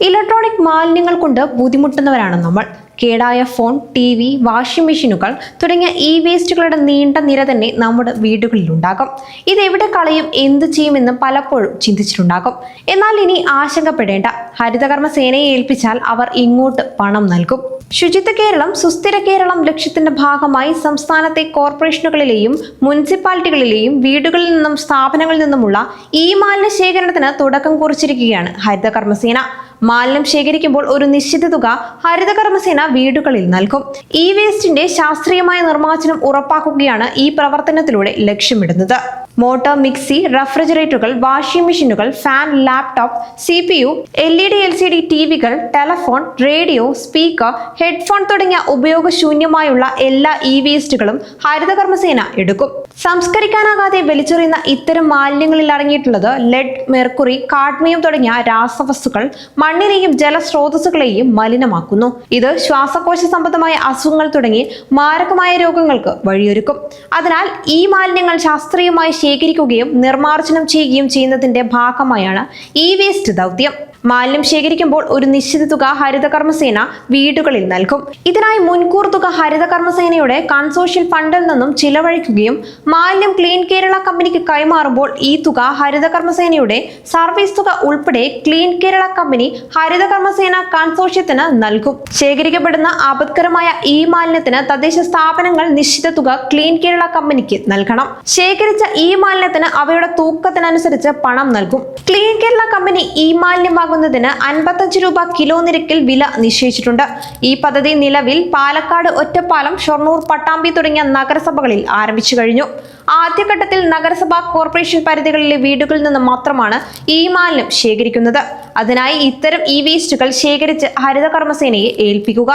Electronic മാലിന്യങ്ങൾ കൊണ്ട് ബുദ്ധിമുട്ടുന്നവരാണ് നമ്മൾ. കേടായ ഫോൺ ടി വി വാഷിംഗ് മെഷീനുകൾ തുടങ്ങിയ ഇ വേസ്റ്റുകളുടെ നീണ്ട നിര തന്നെ നമ്മുടെ വീടുകളിലുണ്ടാകും. ഇതെവിടെ കളയും എന്ത് ചെയ്യുമെന്ന് പലപ്പോഴും ചിന്തിച്ചിട്ടുണ്ടാകും. എന്നാൽ ഇനി ആശങ്കപ്പെടേണ്ട. ഹരിതകർമ്മ സേനയെ ഏൽപ്പിച്ചാൽ അവർ ഇങ്ങോട്ട് പണം നൽകും. ശുചിത്വ കേരളം സുസ്ഥിര കേരളം ലക്ഷ്യത്തിന്റെ ഭാഗമായി സംസ്ഥാനത്തെ കോർപ്പറേഷനുകളിലെയും മുനിസിപ്പാലിറ്റികളിലെയും വീടുകളിൽ നിന്നും സ്ഥാപനങ്ങളിൽ നിന്നുമുള്ള ഈ മാലിന്യ ശേഖരണത്തിന് തുടക്കം കുറിച്ചിരിക്കുകയാണ് ഹരിതകർമ്മസേന. മാലിന്യം ശേഖരിക്കുമ്പോൾ ഒരു നിശ്ചിത തുക ഹരിതകർമ്മസേന വീടുകളിൽ നൽകും. ഇ വേസ്റ്റിന്റെ ശാസ്ത്രീയമായ നിർമ്മാർജനം ഉറപ്പാക്കുകയാണ് ഈ പ്രവർത്തനത്തിലൂടെ ലക്ഷ്യമിടുന്നത്. മോട്ടോർ മിക്സി റെഫ്രിജറേറ്ററുകൾ വാഷിംഗ് മെഷീനുകൾ fan laptop C P U L E D L C D T വികൾ telephone radio speaker headphone തുടങ്ങിയ ഉപയോഗശൂന്യമായുള്ള എല്ലാ ഇ വേസ്റ്റുകളും ഹരിതകർമ്മസേന എടുക്കും. സംസ്കരിക്കാനാകാതെ വലിച്ചെറിയുന്ന ഇത്തരം മാലിന്യങ്ങളിൽ അടങ്ങിയിട്ടുള്ളത് ലെഡ് മെർക്കുറി കാഡ്മിയം തുടങ്ങിയ രാസവസ്തുക്കൾ മണ്ണിനെയും ജലസ്രോതസ്സുകളെയും മലിനമാക്കുന്നു. ഇത് ശ്വാസകോശ സംബന്ധമായ അസുഖങ്ങൾ തുടങ്ങി മാരകമായ രോഗങ്ങൾക്ക് വഴിയൊരുക്കും. അതിനാൽ ഈ മാലിന്യങ്ങൾ ശാസ്ത്രീയമായി ശേഖരിക്കുകയും നിർമ്മാർജനം ചെയ്യുകയും ചെയ്യുന്നതിന്റെ ഭാഗമായാണ് ഇ വേസ്റ്റ് ദൗത്യം. മാലിന്യം ശേഖരിക്കുമ്പോൾ ഒരു നിശ്ചിത തുക ഹരിത കർമ്മസേന വീടുകളിൽ നൽകും. ഇതിനായി മുൻകൂർ തുക ഹരിത കർമ്മസേനയുടെ കൺസോഷ്യൽ ഫണ്ടിൽ നിന്നും ചിലവഴിക്കുകയും മാലിന്യം ക്ലീൻ കേരള കമ്പനിക്ക് കൈമാറുമ്പോൾ ഈ തുക ഹരിത കർമ്മസേനയുടെ സർവീസ് തുക ഉൾപ്പെടെ ക്ലീൻ കേരള കമ്പനി ഹരിത കർമ്മസേന കൺസോഷ്യത്തിന് നൽകും. ശേഖരിക്കപ്പെടുന്ന ആപത്കരമായ ഈ മാലിന്യത്തിന് തദ്ദേശ സ്ഥാപനങ്ങൾ നിശ്ചിത തുക ക്ലീൻ കേരള കമ്പനിക്ക് നൽകണം. ശേഖരിച്ച ഈ മാലിന്യത്തിന് അവയുടെ തൂക്കത്തിനനുസരിച്ച് പണം നൽകും. ക്ലീൻ കേരള കമ്പനി ഈ മാലിന്യം വാങ്ങുന്നതിന് അൻപത്തഞ്ച് രൂപ കിലോ നിരക്കിൽ വില നിശ്ചയിച്ചിട്ടുണ്ട്. ഈ പദ്ധതി നിലവിൽ പാലക്കാട് ഒറ്റപ്പാലം ഷൊർണൂർ പട്ടാമ്പി തുടങ്ങിയ നഗരസഭകളിൽ ആരംഭിച്ചു കഴിഞ്ഞു. ആദ്യഘട്ടത്തിൽ നഗരസഭാ കോർപ്പറേഷൻ പരിധികളിലെ വീടുകളിൽ നിന്ന് മാത്രമാണ് ഈ മാലിന്യം ശേഖരിക്കുന്നത്. അതിനായി ഇത്തരം ഇ വേസ്റ്റുകൾ ശേഖരിച്ച് ഹരിതകർമ്മസേനയെ ഏൽപ്പിക്കുക.